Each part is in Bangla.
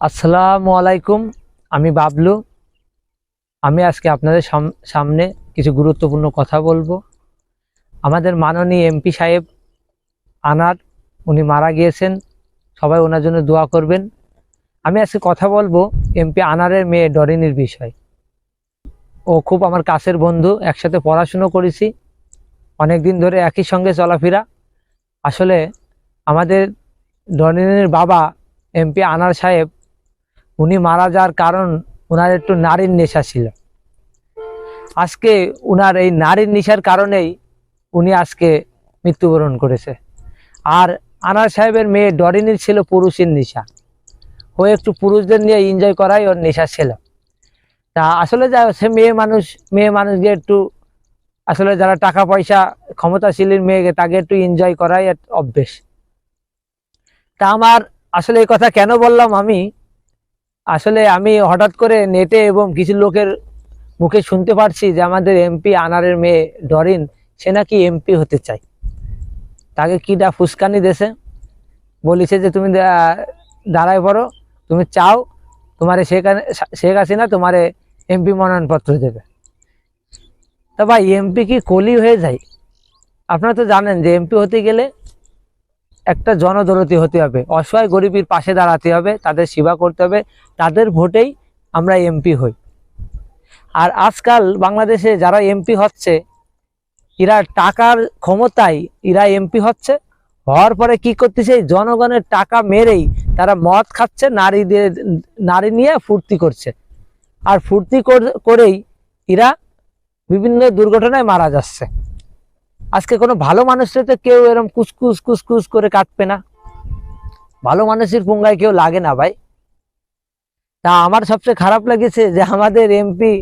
আসসালামু আলাইকুম, আমি বাবলু। আমি আজকে আপনাদের সাম- সামনে কিছু গুরুত্বপূর্ণ কথা বলব। আমাদের মাননীয় এমপি সাহেব আনার, উনি মারা গিয়েছেন। সবাই ওনার জন্য দোয়া করবেন। আমি আজকে কথা বলব এমপি আনারের মেয়ে ডরিনীর বিষয়। ও খুব আমার কাছের বন্ধু, একসাথে পড়াশুনো করেছি। অনেক দিন ধরে একই সঙ্গে চলাফেরা। আসলে আমাদের ডরিনীর বাবা এমপি আনার সাহেব উনি মারা যাওয়ার কারণ ওনার একটু নারীর নেশা ছিল। আজকে উনার এই নারীর নেশার কারণেই উনি আজকে মৃত্যুবরণ করেছে। আর আনার সাহেবের মেয়ে ডরিনীর ছিল পুরুষের নেশা। ও একটু পুরুষদের নিয়ে এনজয় করাই ওর নেশা ছিল। তা আসলে যা সে মেয়ে মানুষ, মেয়ে মানুষকে একটু আসলে যারা টাকা পয়সা ক্ষমতাশীলের মেয়েকে তাকে একটু এনজয় করাই অভ্যেস। তা আমার আসলে এই কথা কেন বললাম আমি? আসলে আমি হঠাৎ করে নেটে এবং কিছু লোকের মুখে শুনতে পারছি যে আমাদের এমপি আনারের মেয়ে ডরিন, সে নাকি এমপি হতে চায়। তাকে কিটা ফুসকানি দেশে বলিছে যে তুমি দাঁড়ায় পড়ো, তুমি চাও তোমারে শেখ শেখ হাসিনা তোমারে এমপি মনোনয়নপত্র দেবে। তা ভাই, এমপি কি কলি হয়ে যায়? আপনারা তো জানেন যে এমপি হতে গেলে একটা জনদরতি হতে হবে। অসহায় গরিবের পাশে দাঁড়াতে হবে, তাদের সেবা করতে হবে, তাদের ভোটেই আমরা এমপি হই। আর আজকাল বাংলাদেশে যারা এমপি হচ্ছে, এরা টাকার ক্ষমতায় এরা এমপি হচ্ছে, হওয়ার পরে কি করতেছে, জনগণের টাকা মেরেই তারা মদ খাচ্ছে, নারীদের, নারী নিয়ে ফুর্তি করছে। আর ফুর্তি করেই এরা বিভিন্ন দুর্ঘটনায় মারা যাচ্ছে। আজকে কোনো ভালো মানুষের তো কেউ এরকম কুসকুস কুসকুস করে কাটবে না। ভালো মানুষের পুঙ্গায় কেউ লাগে না ভাই। তা আমার সবচেয়ে খারাপ লেগেছে যে আমাদের এমপি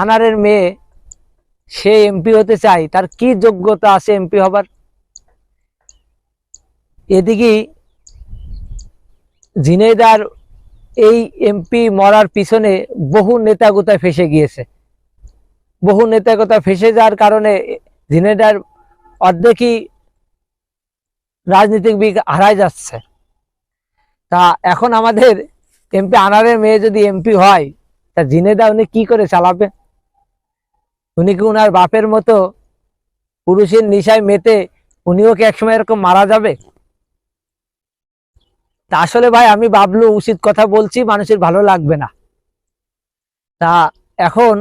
আনারের মেয়ে, সে এমপি হতে চায় তার কি যোগ্যতা আছে এমপি হবার? এদিকে ঝিনাইদার এই এমপি মরার পিছনে বহু নেতাগোতায় ফেসে গিয়েছে। বহু নেতাগোতা ফেসে যাওয়ার কারণে ঝিনাইদার অর্ধেকই রাজনীতিবিদ হারাই যাচ্ছে। তা এখন আমাদের এমপি আনারের মেয়ে যদি এমপি হয়, তা জিনেদা উনি কি করে চালাবে? উনি কি উনার বাপের মতো পুরুষের নিশায় মেতে উনিও কি একসময় এরকম মারা যাবে? তা আসলে ভাই, আমি বাবলু উচিত কথা বলছি, মানুষের ভালো লাগবে না। তা এখন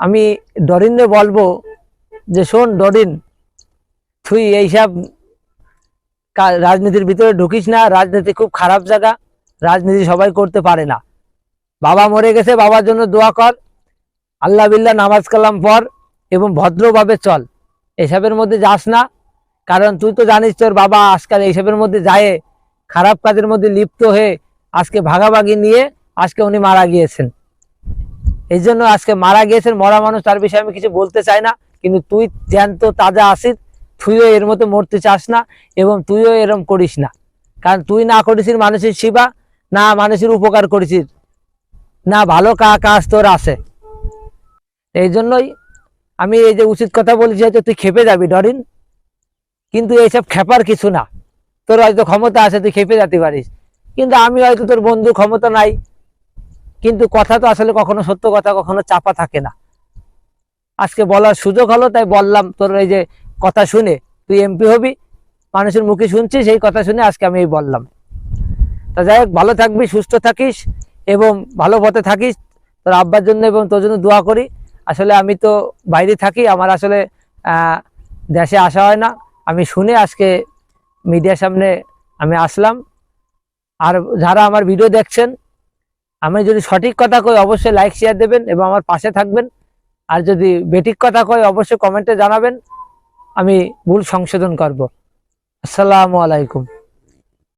আমি ডরিনরে বলব যে, শোন ডরিন তুই এইসব রাজনীতির ভিতরে ঢুকিস না, রাজনীতি খুব খারাপ জায়গা, রাজনীতি সবাই করতে পারে না। বাবা মরে গেছে, বাবার জন্য দোয়া কর, আল্লাহ বিল্লাহ নামাজ কালাম পর এবং ভদ্রভাবে চল। এসবের মধ্যে যাস না, কারণ তুই তো জানিস তোর বাবা আজকাল এইসবের মধ্যে যায়, খারাপ কাজের মধ্যে লিপ্ত হয়ে আজকে ভাগাভাগি নিয়ে আজকে উনি মারা গিয়েছেন। এই জন্য আজকে মারা গিয়েছেন, মরা মানুষ, তার বিষয়ে আমি কিছু বলতে চাই না, কিন্তু তুই জ্যান্ত, তাজা আসিস তুইও এর মতো মরতে চাস না এবং তুইও এরম করিস না। কারণ তুই না করেছিস মানুষের সেবা না মানুষের উপকার করেছিস, না ভালো কা, কাজ তোর আছে। এই জন্যই আমি এই যে উচিত কথা বলছি, হয়তো তুই খেপে যাবি ডরিন, কিন্তু এইসব খেপার কিছু না। তোর হয়তো ক্ষমতা আছে, তুই খেপে যেতে পারিস। কিন্তু আমি হয়তো তোর বন্ধুর ক্ষমতা নাই, কিন্তু কথা তো আসলে কখনো সত্য কথা, কখনো চাপা থাকে না। আজকে বলার সুযোগ হলো, তাই বললাম তোর এই যে কথা শুনে, তুই এমপি হবি, মানুষের মুখে শুনছিস, সেই কথা শুনে আজকে আমি এই বললাম। তা যাই হোক, ভালো থাকবি, সুস্থ থাকিস এবং ভালো পথে থাকিস। তোর আব্বার জন্য এবং তোর জন্য দোয়া করি। আসলে আমি তো বাইরে থাকি, আমার আসলে দেশে আসা হয় না। আমি শুনে আজকে মিডিয়ার সামনে আমি আসলাম। আর যারা আমার ভিডিও দেখছেন, আমি যদি সঠিক কথা কই, অবশ্যই লাইক শেয়ার দেবেন এবং আমার পাশে থাকবেন। আর যদি বেঠিক কথা কই, অবশ্যই কমেন্টে জানাবেন। আমি ভুল সংশোধন করব। আসসালামু আলাইকুম।